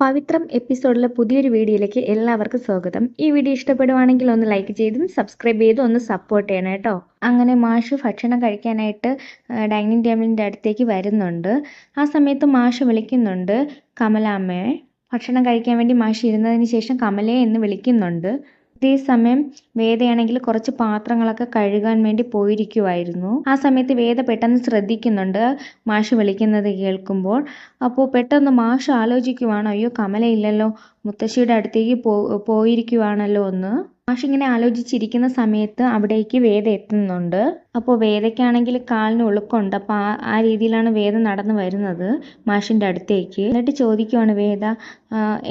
പവിത്രം എപ്പിസോഡിലെ പുതിയൊരു വീഡിയോയിലേക്ക് എല്ലാവർക്കും സ്വാഗതം. ഈ വീഡിയോ ഇഷ്ടപ്പെടുവാണെങ്കിൽ ഒന്ന് ലൈക്ക് ചെയ്തും സബ്സ്ക്രൈബ് ചെയ്തും ഒന്ന് സപ്പോർട്ട് ചെയ്യണം കേട്ടോ. അങ്ങനെ മാഷ് ഭക്ഷണം കഴിക്കാനായിട്ട് ഡൈനിങ് ടേബിളിന്റെ അടുത്തേക്ക് വരുന്നുണ്ട്. ആ സമയത്ത് മാഷ് വിളിക്കുന്നുണ്ട് കമലാമ്മയെ ഭക്ഷണം കഴിക്കാൻ വേണ്ടി മാഷ് ഇരുന്നതിന് ശേഷം കമലയെ എന്ന് വിളിക്കുന്നുണ്ട്. ഇതേ സമയം വേദയാണെങ്കിൽ കുറച്ച് പാത്രങ്ങളൊക്കെ കഴുകാൻ വേണ്ടി പോയിരിക്കുമായിരുന്നു ആ സമയത്ത് വേദ പെട്ടെന്ന് ശ്രദ്ധിക്കുന്നുണ്ട്. മാഷ് വിളിക്കുന്നത് കേൾക്കുമ്പോൾ അപ്പോൾ പെട്ടെന്ന് മാഷ് ആലോചിക്കുവാണ്? അയ്യോ കമല ഇല്ലല്ലോ മുത്തശ്ശിയുടെ അടുത്തേക്ക് പോ പോയിരിക്കുവാണല്ലോ എന്ന്. മാഷ് ഇങ്ങനെ ആലോചിച്ചിരിക്കുന്ന സമയത്ത് അവിടേക്ക് വേദ എത്തുന്നുണ്ട്. അപ്പോൾ വേദയ്ക്കാണെങ്കിൽ കാലിന് ഒളുക്കുണ്ട്. അപ്പോൾ ആ ആ രീതിയിലാണ് വേദ നടന്നു വരുന്നത് മാഷിന്റെ അടുത്തേക്ക്. എന്നിട്ട് ചോദിക്കുവാണ് വേദ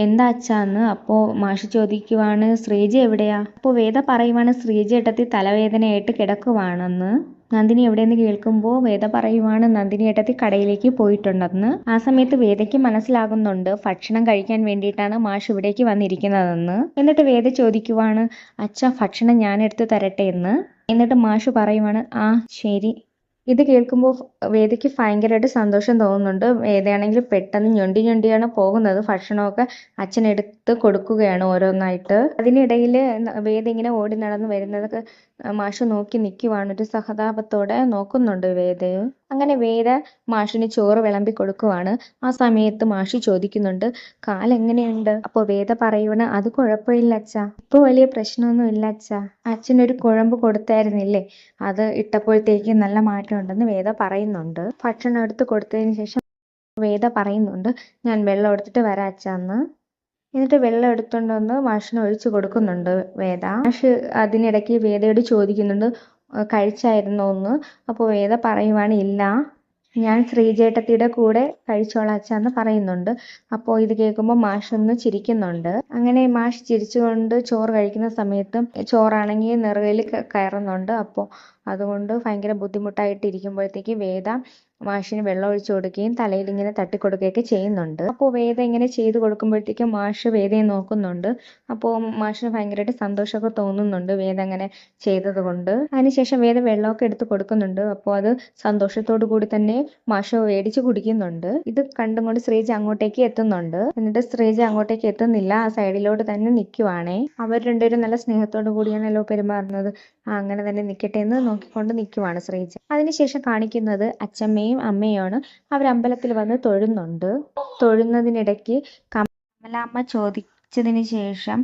എന്താ അച്ചാന്ന് അപ്പോൾ മാഷ് ചോദിക്കുവാണ് ശ്രീജ എവിടെയാ? അപ്പോൾ വേദ പറയുവാണ് ശ്രീജ ഇട്ടത്തി തലവേദനയായിട്ട് കിടക്കുവാണെന്ന്. നന്ദിനി എവിടെയെന്ന് കേൾക്കുമ്പോൾ വേദ പറയുവാണ് നന്ദിനി ഏട്ടത്തി കടയിലേക്ക് പോയിട്ടുണ്ടെന്ന്. ആ സമയത്ത് വേദയ്ക്ക് മനസ്സിലാകുന്നുണ്ട് ഭക്ഷണം കഴിക്കാൻ വേണ്ടിയിട്ടാണ് മാഷ് ഇവിടേക്ക് വന്നിരിക്കുന്നതെന്ന്. എന്നിട്ട് വേദ ചോദിക്കുവാണ് അച്ഛ ഭക്ഷണം ഞാൻ എടുത്തു തരട്ടെ എന്ന്? എന്നിട്ട് മാഷ് പറയുവാണ് ആ ശരി. ഇത് കേൾക്കുമ്പോൾ വേദയ്ക്ക് ഭയങ്കരമായിട്ട് സന്തോഷം തോന്നുന്നുണ്ട്. വേദയാണെങ്കിൽ പെട്ടെന്ന് ഞൊണ്ടി ഞൊണ്ടിയാണ് പോകുന്നത്. ഭക്ഷണമൊക്കെ അച്ഛൻ എടുത്ത് കൊടുക്കുകയാണ് ഓരോന്നായിട്ട്. അതിനിടയിൽ വേദ ഇങ്ങനെ ഓടി നടന്ന് വരുന്നതൊക്കെ മാഷ് നോക്കി നിൽക്കുവാണ് ഒരു സഹതാപത്തോടെ നോക്കുന്നുണ്ട് വേദ. അങ്ങനെ വേദ മാഷിന് ചോറ് വിളമ്പി കൊടുക്കുവാണ്. ആ സമയത്ത് മാഷി ചോദിക്കുന്നുണ്ട് കാലെങ്ങനെയുണ്ട് അപ്പോൾ വേദ പറയുവാണ് അത് കുഴപ്പമില്ല അച്ഛാ. ഇപ്പൊ വലിയ പ്രശ്നമൊന്നും ഇല്ല അച്ഛാ. അച്ഛനൊരു കുഴമ്പ് കൊടുത്തായിരുന്നില്ലേ? അത് ഇട്ടപ്പോഴത്തേക്ക് നല്ല മാറ്റമുണ്ടെന്ന് വേദ പറയുന്നുണ്ട്. ഭക്ഷണം എടുത്ത് കൊടുത്തതിന് ശേഷം വേദ പറയുന്നുണ്ട് ഞാൻ വെള്ളം എടുത്തിട്ട് വരാം അച്ഛാന്ന് എന്നിട്ട് വെള്ളം എടുത്തുകൊണ്ട് വന്ന് മാഷിന് ഒഴിച്ചു കൊടുക്കുന്നുണ്ട് വേദ. മാഷ് അതിനിടയ്ക്ക് വേദയോട് ചോദിക്കുന്നുണ്ട് കഴിച്ചായിരുന്നോ എന്ന്? അപ്പോൾ വേദ പറയുവാണ് ഇല്ല. ഞാൻ ശ്രീജേട്ടത്തിയുടെ കൂടെ കഴിച്ചോളാച്ചാന്ന് പറയുന്നുണ്ട്. അപ്പോൾ ഇത് കേൾക്കുമ്പോൾ മാഷ് ഒന്ന് ചിരിക്കുന്നുണ്ട്. അങ്ങനെ മാഷ് ചിരിച്ചുകൊണ്ട് ചോറ് കഴിക്കുന്ന സമയത്തും ചോറാണെങ്കിൽ നിറയിൽ കയറുന്നുണ്ട്. അപ്പോൾ അതുകൊണ്ട് ഭയങ്കര ബുദ്ധിമുട്ടായിട്ട് ഇരിക്കുമ്പോഴത്തേക്ക് വേദ മാഷിന് വെള്ളം ഒഴിച്ചു കൊടുക്കുകയും തലയിൽ ഇങ്ങനെ തട്ടിക്കൊടുക്കുകയൊക്കെ ചെയ്യുന്നുണ്ട്. അപ്പോൾ വേദ ഇങ്ങനെ ചെയ്തു കൊടുക്കുമ്പോഴത്തേക്കും മാഷ് വേദയെ നോക്കുന്നുണ്ട്. അപ്പോൾ മാഷിന് ഭയങ്കരമായിട്ട് സന്തോഷമൊക്കെ തോന്നുന്നുണ്ട് വേദ അങ്ങനെ ചെയ്തത് കൊണ്ട്. അതിനുശേഷം വേദ വെള്ളമൊക്കെ എടുത്ത് കൊടുക്കുന്നുണ്ട്. അപ്പോൾ അത് സന്തോഷത്തോടു കൂടി തന്നെ മാഷ് മേടിച്ച് കുടിക്കുന്നുണ്ട്. ഇത് കണ്ടും കൊണ്ട് ശ്രീജ അങ്ങോട്ടേക്ക് എത്തുന്നുണ്ട്. എന്നിട്ട് ശ്രീജ അങ്ങോട്ടേക്ക് എത്തുന്നില്ല. ആ സൈഡിലോട്ട് തന്നെ നിൽക്കുവാണേ അവർ രണ്ടുപേരും നല്ല സ്നേഹത്തോടു കൂടിയാണല്ലോ പെരുമാറുന്നത്. അങ്ങനെ തന്നെ നിൽക്കട്ടെ എന്ന് നോക്കിക്കൊണ്ട് നിൽക്കുവാണ് ശ്രീജ. അതിനുശേഷം കാണിക്കുന്നത് അച്ഛമ്മയും അമ്മയുമാണ്. അവർ അമ്പലത്തിൽ വന്ന് തൊഴുന്നുണ്ട്. തൊഴുന്നതിനിടയ്ക്ക് കമലാമ്മ ചോദിച്ചതിന് ശേഷം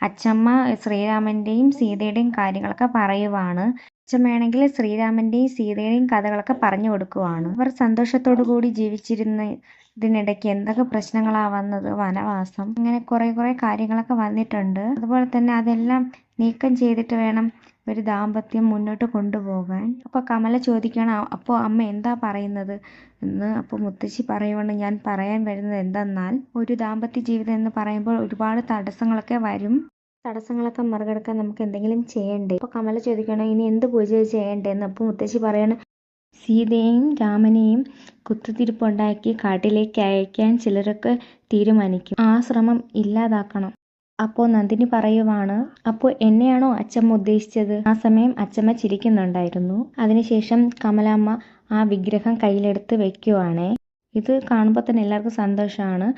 അച്ഛമ്മ ശ്രീരാമന്റെയും സീതയുടെയും കാര്യങ്ങളൊക്കെ പറയുവാണ്. അച്ഛമ്മയാണെങ്കിൽ ശ്രീരാമന്റെയും സീതയുടെയും കഥകളൊക്കെ പറഞ്ഞു കൊടുക്കുവാണ്. അവർ സന്തോഷത്തോടു കൂടി ജീവിച്ചിരുന്ന ഇതിനിടയ്ക്ക് എന്തൊക്കെ പ്രശ്നങ്ങളാ വന്നത് വനവാസം അങ്ങനെ കുറെ കുറെ കാര്യങ്ങളൊക്കെ വന്നിട്ടുണ്ട്. അതുപോലെ തന്നെ അതെല്ലാം നീക്കം ചെയ്തിട്ട് വേണം ഒരു ദാമ്പത്യം മുന്നോട്ട് കൊണ്ടുപോകാൻ. അപ്പോൾ കമല ചോദിക്കുകയാണ് അപ്പോൾ അമ്മ എന്താ പറയുന്നത്? എന്ന് അപ്പോൾ മുത്തശ്ശി പറയുവാണ് ഞാൻ പറയാൻ വരുന്നത് എന്തെന്നാൽ ഒരു ദാമ്പത്യ ജീവിതം എന്ന് പറയുമ്പോൾ ഒരുപാട് തടസ്സങ്ങളൊക്കെ വരും. തടസ്സങ്ങളൊക്കെ മറികടക്കാൻ നമുക്ക് എന്തെങ്കിലും ചെയ്യണ്ടേ? അപ്പോൾ കമല ചോദിക്കണം ഇനി എന്ത് പൂജ ചെയ്യണ്ടേന്ന് അപ്പോൾ മുത്തശ്ശി പറയണ സീതയെയും രാമനെയും കുത്തുതിരിപ്പുണ്ടാക്കി കാട്ടിലേക്ക് അയക്കാൻ ചിലരൊക്കെ തീരുമാനിക്കും. ആ ശ്രമം ഇല്ലാതാക്കണം. അപ്പോൾ നന്ദിനി പറയുവാണ് അപ്പോൾ എന്നെയാണോ അച്ചമ്മ ഉദ്ദേശിച്ചത്? ആ സമയം അച്ചമ്മ ചിരിക്കുന്നുണ്ടായിരുന്നു. അതിനുശേഷം കമലാമ്മ ആ വിഗ്രഹം കയ്യിലെടുത്ത് വെക്കുവാണേ. ഇത് കാണുമ്പോൾ തന്നെ എല്ലാവർക്കും സന്തോഷമാണ്.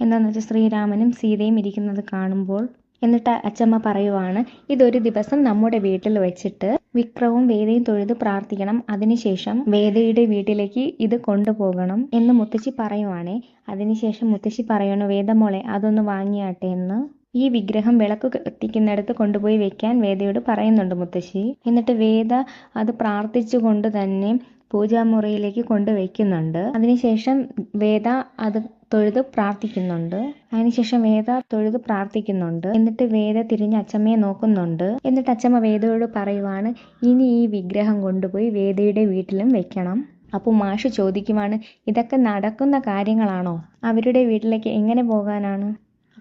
എന്താണെന്ന് വെച്ചാൽ ശ്രീരാമനും സീതയും ഇരിക്കുന്നത് കാണുമ്പോൾ. എന്നിട്ട് അച്ചമ്മ പറയുവാണ് ഇതൊരു ദിവസം നമ്മുടെ വീട്ടിൽ വെച്ചിട്ട് വിക്രവും വേദയും തൊഴുത് പ്രാർത്ഥിക്കണം. അതിനുശേഷം വേദയുടെ വീട്ടിലേക്ക് ഇത് കൊണ്ടുപോകണം. എന്ന് മുത്തശ്ശി പറയുവാണേ. അതിനുശേഷം മുത്തശ്ശി പറയണു വേദമോളെ അതൊന്ന് വാങ്ങിയാട്ടെ എന്ന്. ഈ വിഗ്രഹം വിളക്ക് കത്തിക്കുന്നിടത്ത് കൊണ്ടുപോയി വെക്കാൻ വേദയോട് പറയുന്നുണ്ട് മുത്തശ്ശി. എന്നിട്ട് വേദ അത് പ്രാർത്ഥിച്ചുകൊണ്ട് തന്നെ പൂജാമുറിയിലേക്ക് കൊണ്ടുവയ്ക്കുന്നുണ്ട്. അതിനുശേഷം വേദ അത് തൊഴുത് പ്രാർത്ഥിക്കുന്നുണ്ട്. അതിനുശേഷം വേദ തൊഴുത് പ്രാർത്ഥിക്കുന്നുണ്ട്. എന്നിട്ട് വേദ തിരിഞ്ഞ് അച്ചമ്മയെ നോക്കുന്നുണ്ട്. എന്നിട്ട് അച്ചമ്മ വേദയോട് പറയുവാണ് ഇനി ഈ വിഗ്രഹം കൊണ്ടുപോയി വേദയുടെ വീട്ടിലും വെക്കണം. അപ്പോൾ മാഷ് ചോദിക്കുവാണ് ഇതൊക്കെ നടക്കുന്ന കാര്യങ്ങളാണോ? അവരുടെ വീട്ടിലേക്ക് എങ്ങനെ പോകാനാണ്?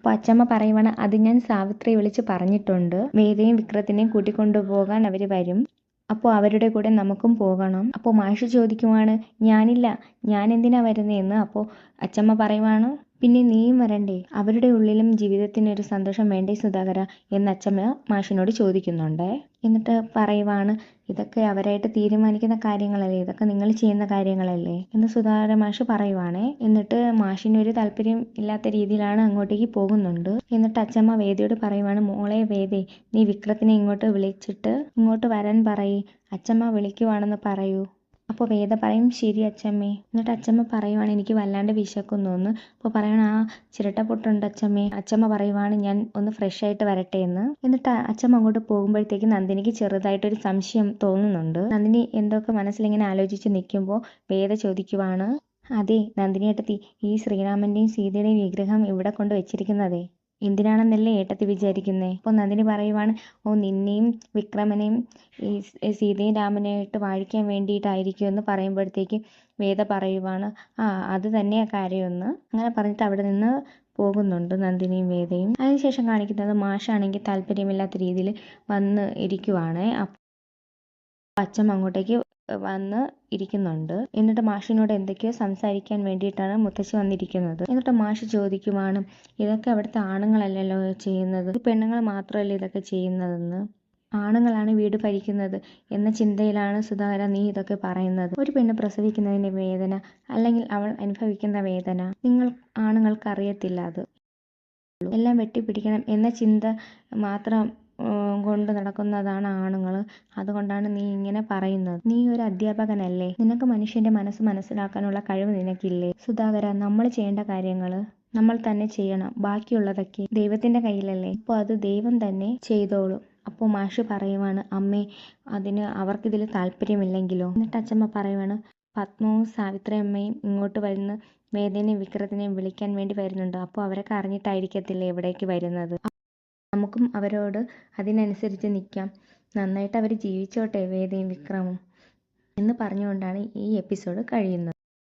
അപ്പോൾ അച്ചമ്മ പറയുവാണ് അത് ഞാൻ സാവിത്രിയെ വിളിച്ച് പറഞ്ഞിട്ടുണ്ട്. വേദയും വിക്രത്തിനെയും കൂട്ടിക്കൊണ്ടുപോകാൻ അവർ വരും. അപ്പോൾ അവരുടെ കൂടെ നമുക്കും പോകണം. അപ്പോൾ മാഷ് ചോദിക്കുവാണ് ഞാനില്ല ഞാൻ എന്തിനാ വരുന്നതെന്ന് അപ്പോൾ അച്ചമ്മ പറയുവാണ് പിന്നെ നീയും വരണ്ടേ അവരുടെ ഉള്ളിലും ജീവിതത്തിനൊരു സന്തോഷം വേണ്ടേ സുധാകര? എന്ന് അച്ഛമ്മ മാഷിനോട് ചോദിക്കുന്നുണ്ടേ. എന്നിട്ട് പറയുവാണ് ഇതൊക്കെ അവരായിട്ട് തീരുമാനിക്കുന്ന കാര്യങ്ങളല്ലേ ഇതൊക്കെ നിങ്ങൾ ചെയ്യുന്ന കാര്യങ്ങളല്ലേ? എന്ന് സുധാകര മാഷ് പറയുവാണേ. എന്നിട്ട് മാഷിന് ഒരു താല്പര്യം ഇല്ലാത്ത രീതിയിലാണ് അങ്ങോട്ടേക്ക് പോകുന്നുണ്ട്. എന്നിട്ട് അച്ഛമ്മ വേദിയോട് പറയുവാണ് മോളെ വേദി നീ വിക്രത്തിനെ ഇങ്ങോട്ട് വിളിച്ചിട്ട് ഇങ്ങോട്ട് വരാൻ പറയ്. അച്ഛമ്മ വിളിക്കുവാണെന്ന് പറയൂ. അപ്പോൾ വേദ പറയും ശരി അച്ചമ്മേ. എന്നിട്ട് അച്ചമ്മ പറയുവാണ് എനിക്ക് വല്ലാണ്ട് വിശക്കുന്നു. എന്ന്. അപ്പോൾ പറയണ ആ ചിരട്ട പൊട്ടുണ്ട് അച്ചമ്മേ. അച്ചമ്മ പറയുവാണ് ഞാൻ ഒന്ന് ഫ്രഷ് ആയിട്ട് വരട്ടെ എന്ന്. എന്നിട്ട് അച്ചമ്മ അങ്ങോട്ട് പോകുമ്പോഴത്തേക്ക് നന്ദിനിക്ക് ചെറുതായിട്ടൊരു സംശയം തോന്നുന്നുണ്ട്. നന്ദിനി എന്തൊക്കെ മനസ്സിലിങ്ങനെ ആലോചിച്ച് നിൽക്കുമ്പോൾ വേദ ചോദിക്കുവാണ് അതെ നന്ദിനി ഈ ശ്രീരാമന്റെയും സീതയുടെയും വിഗ്രഹം ഇവിടെ കൊണ്ട് വെച്ചിരിക്കുന്നതേ. എന്തിനാണെന്നല്ലേ ഏട്ടത്തി വിചാരിക്കുന്നേ? അപ്പോൾ നന്ദിനി പറയുവാണ് ഓ നിന്നെയും വിക്രമനെയും ഈ സീതയും രാമനെയായിട്ട് വാഴിക്കാൻ വേണ്ടിയിട്ടായിരിക്കും എന്ന് പറയുമ്പോഴത്തേക്ക് വേദ പറയുവാണ് ആ അത് തന്നെയാ കാര്യമെന്ന്. അങ്ങനെ പറഞ്ഞിട്ട് അവിടെ നിന്ന് പോകുന്നുണ്ട് നന്ദിനിയും വേദയും. അതിനുശേഷം കാണിക്കുന്നത് മാഷാണെങ്കിൽ താല്പര്യമില്ലാത്ത രീതിയിൽ വന്ന് ഇരിക്കുവാണ്. അപ്പം അച്ഛൻ അങ്ങോട്ടേക്ക് വന്ന് ഇരിക്കുന്നുണ്ട്. എന്നിട്ട് മാഷിനോട് എന്തൊക്കെയോ സംസാരിക്കാൻ വേണ്ടിയിട്ടാണ് മുത്തശ്ശി വന്നിരിക്കുന്നത്. എന്നിട്ട് മാഷ് ചോദിക്കുവാണ് ഇതൊക്കെ അവിടുത്തെ ആണുങ്ങളല്ലല്ലോ ചെയ്യുന്നത്? പെണ്ണുങ്ങൾ മാത്രമല്ലേ ഇതൊക്കെ ചെയ്യുന്നതെന്ന്? ആണുങ്ങളാണ് വീട് ഭരിക്കുന്നത്. എന്ന ചിന്തയിലാണ് സുധാകര നീ ഇതൊക്കെ പറയുന്നത്. ഒരു പെണ്ണ് പ്രസവിക്കുന്നതിന്റെ വേദന അല്ലെങ്കിൽ അവൾ അനുഭവിക്കുന്ന വേദന നിങ്ങൾ ആണുങ്ങൾക്ക് അറിയത്തില്ല അത്. എല്ലാം വെട്ടിപ്പിടിക്കണം എന്ന ചിന്ത മാത്രം കൊണ്ട് നടക്കുന്നതാണ് ആണുങ്ങൾ അതുകൊണ്ടാണ് നീ ഇങ്ങനെ പറയുന്നത്. നീ ഒരു അധ്യാപകനല്ലേ? നിനക്ക് മനുഷ്യന്റെ മനസ്സ് മനസ്സിലാക്കാനുള്ള കഴിവ് നിനക്കില്ലേ? സുധാകര നമ്മൾ ചെയ്യേണ്ട കാര്യങ്ങൾ നമ്മൾ തന്നെ ചെയ്യണം. ബാക്കിയുള്ളതൊക്കെ ദൈവത്തിന്റെ കയ്യിലല്ലേ? അപ്പോൾ അത് ദൈവം തന്നെ ചെയ്തോളും. അപ്പോൾ മാഷ് പറയുവാണ് അമ്മേ അതിന് അവർക്കിതിൽ താല്പര്യമില്ലെങ്കിലോ? എന്നിട്ട് അച്ഛമ്മ പറയുവാണ് പത്മവും സാവിത്രി അമ്മയും ഇങ്ങോട്ട് വരുന്ന വേദനയും വിക്രത്തിനെയും വിളിക്കാൻ വേണ്ടി വരുന്നുണ്ട്. അപ്പോൾ അവരൊക്കെ അറിഞ്ഞിട്ടായിരിക്കത്തില്ലേ ഇവിടേക്ക് വരുന്നത്? നമുക്കും അവരോട് അതിനനുസരിച്ച് നിൽക്കാം നന്നായിട്ട് അവർ ജീവിച്ചോട്ടെ വേദയും വിക്രമും എന്ന് പറഞ്ഞുകൊണ്ടാണ് ഈ എപ്പിസോഡ് കഴിയുന്നത്.